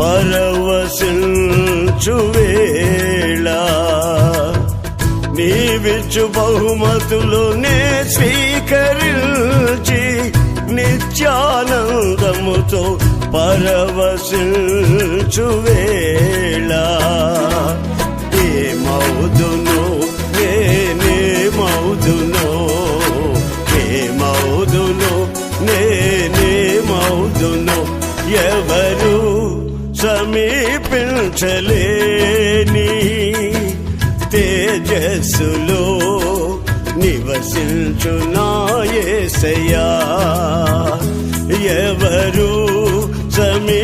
పరవశించువేళ. నీవిచ్చు బహుమతులు నే స్వీకరించి నిత్యానందముతో పరవశించువేళ. సమీపించలేని తేజస్సులో నివసించునాయసయా ఎవరు సమీపించలేని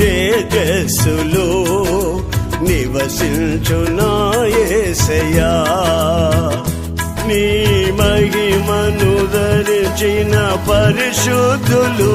తేజస్సులో నివసించునాయసయా నీ మహిమను ధరించిన పరిశుద్ధులు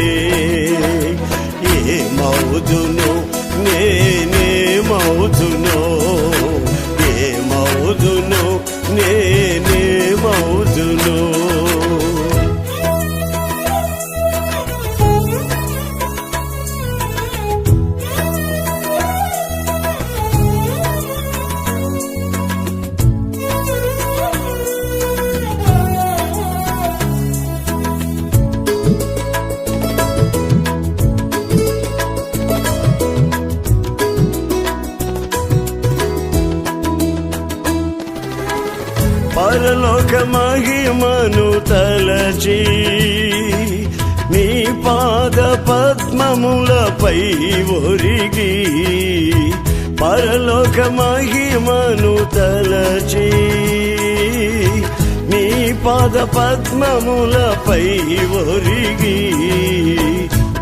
పరలోక మహిమను తలచి నీ పాద పద్మములపై ఒరిగి పరలోక మహిమను తలచి నీ పాద పద్మములపై ఒరిగి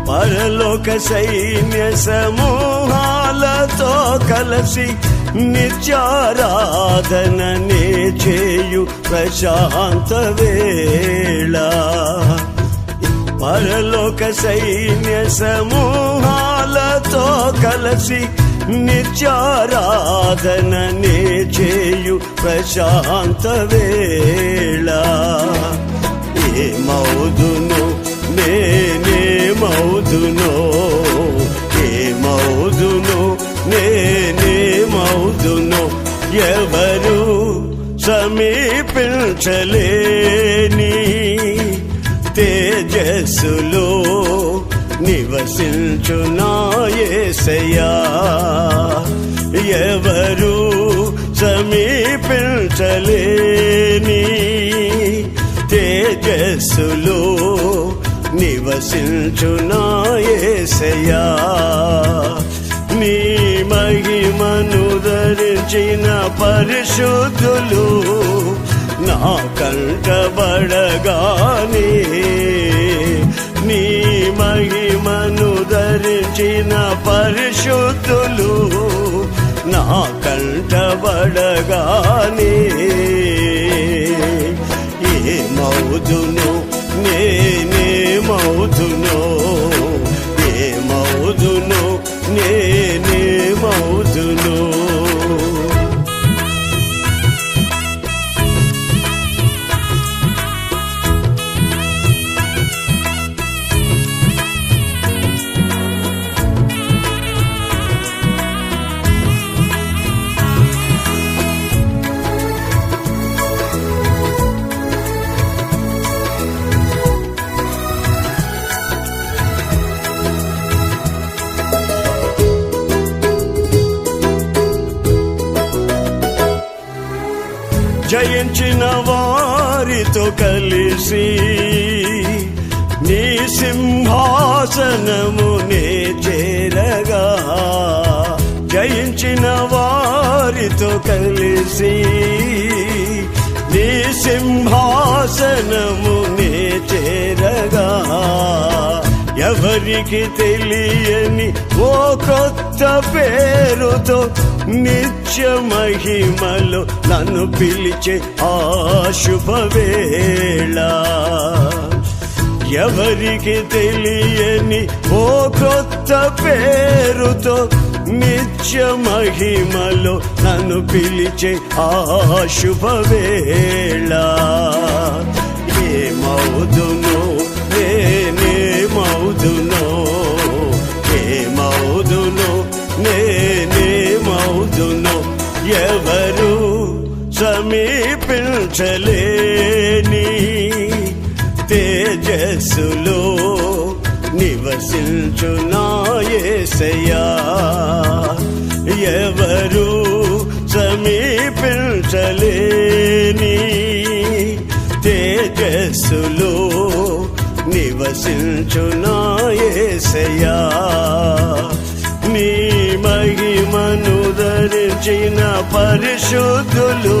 పరలోక సైన్య సమూహాలతో కలసి నిత్యారాధననే చేయు ప్రశాంత వేళ. పరలోక సైన్య సమూహాలతో కలసి నిత్యారాధననే చేయు ప్రశాంత వేళ. ఏ మౌదును నేనే మౌదును ఏ మౌదును నేనే ఎవరు సమీపించలేని తేజస్సులో నివసించునాయసయా ఎవరు సమీపించలేని తేజస్సులో నివసించునాయసయా ధరించిన పరిశుద్ధులు నా కంటబడగానే నీ మహిమను ధరించిన పరిశుద్ధులు నా కంటబడగానే ఏ మౌదును నేనే మౌదును ప్రేమించిన వారితో కలిసి నీ సింహాసనమునే చేరగా జయించిన వారితో కలిసి నీ సింహాసనమునే చేరగా ఎవరికి తెలియని ఓ కొత్త పేరుతో నిత్య మహిమలో నన్ను పిలిచే ఆ శుభవేళ. ఎవరికి తెలియని ఓ కొత్త పేరుతో నిత్య మహిమలో నన్ను పిలిచే ఆ శుభవేళ. ఏమవుతుంది? సమీపించలేని తేజస్సులో నివసించునాయసయా ఎవరు సమీపించలేని తేజస్సులో నివసించునాయసయా నీ మహిమను ధరించిన పరిశుద్ధులు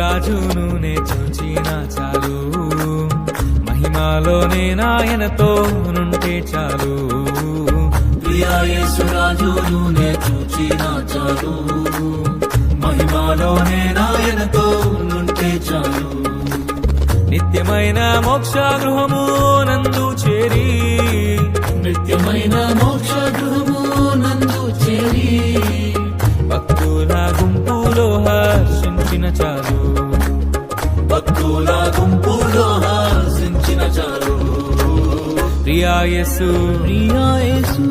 రాజును నే చూచిన చాలు. మహిమాలోనే నాయనతో నుంటే చాలు. ప్రియాయేసురాజును నే చూచిన చాలు. మహిమాలోనే నాయనతో నుంటే చాలు. నిత్యమైన మోక్ష గృహము నందు చేరి. నిత్యమైన మోక్ష గృహము నందు చేరి. భక్తుల గుంపులో హర్షించిన చాలు. భక్తుల గుంపులో హాసించిన చాలు. ప్రియాయేసు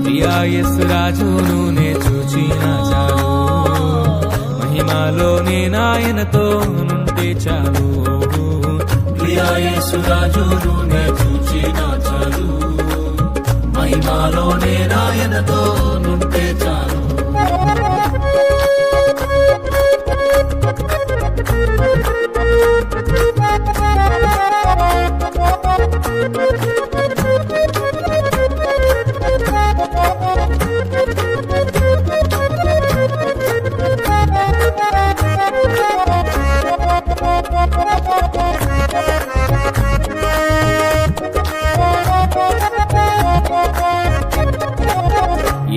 ప్రియాయస్సు రాజును నే చూచిన చాలు. మహిమాలోనే నాయనతో నుంటే చాలు. ప్రియాయేసురాజును నే చూచిన చాలు. మహిమాలోనే నాయనతో నుంటే చాలు.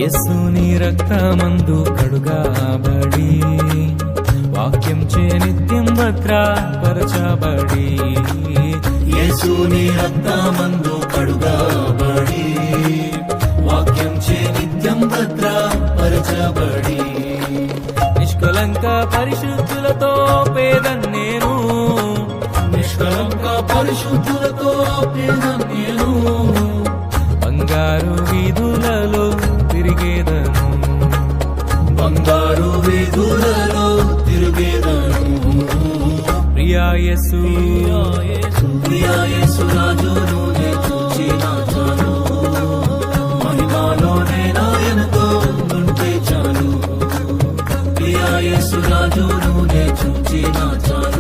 యేసుని రక్తమందు కడుగాబడి వాక్యం చే నిత్యం భద్రపరచబడి యేసుని రక్తమందు కడుగాబడి వాక్యం చే నిత్యం భద్రపరచబడి. నిష్కలంక పరిశుద్ధులతో పేదన్ నేను నిష్కలంక పరిశుద్ధులతో పేదన్ నేను. అందరు వీధులలో తిరిగేదను. ప్రియాయసు ప్రియాయసు రాజును చూచినాచాను మహిమాలోనే నాయనతో ఉంటే చాలు ప్రియాయసు రాజును చూచినాచాను